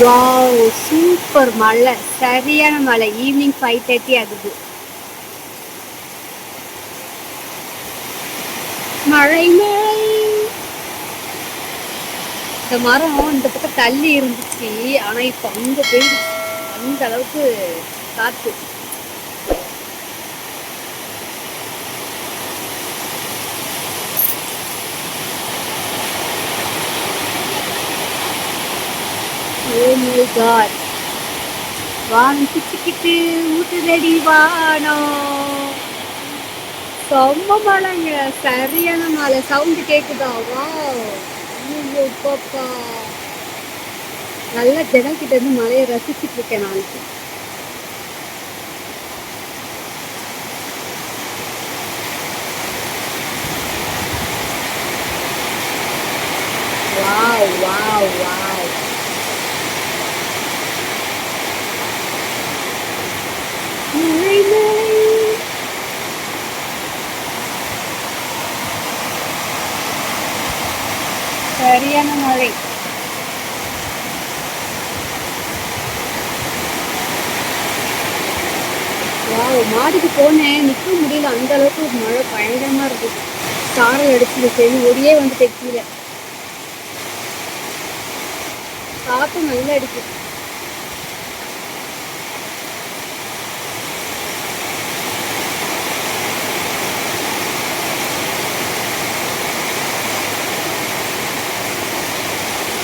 Wow super மழை. சரியான மழை. ஈவினிங் ஃபைவ் தேர்ட்டி ஆகுது. மழை மழை. இந்த மரம் இந்த பக்கம் தள்ளி இருந்துச்சு. ஆனா இப்போ அங்க போயிடுச்சு அந்த அளவுக்கு காற்று மை காட். வானம் பிச்சுக்கிட்டு ஊத்துதடி வானம். செம்ம மழைங்க. சரியான மழை. சவுண்டு கேட்குதா வா ஐயோ பாப்பா நல்ல ஜன்னல் கிட்ட இருந்து மழையை ரசிச்சிட்டு இருக்கேன் நான். வாவ் வாவ் மழை மழை சரியான மழை. மாடிக்கு போனேன். நிற்க முடியல. அந்த அளவுக்கு மழை பயங்கரமா இருக்குது சாரல் அடிச்சுது. சரி ஒடியே வந்து தைக்கல காத்து நல்லா அடிக்குது.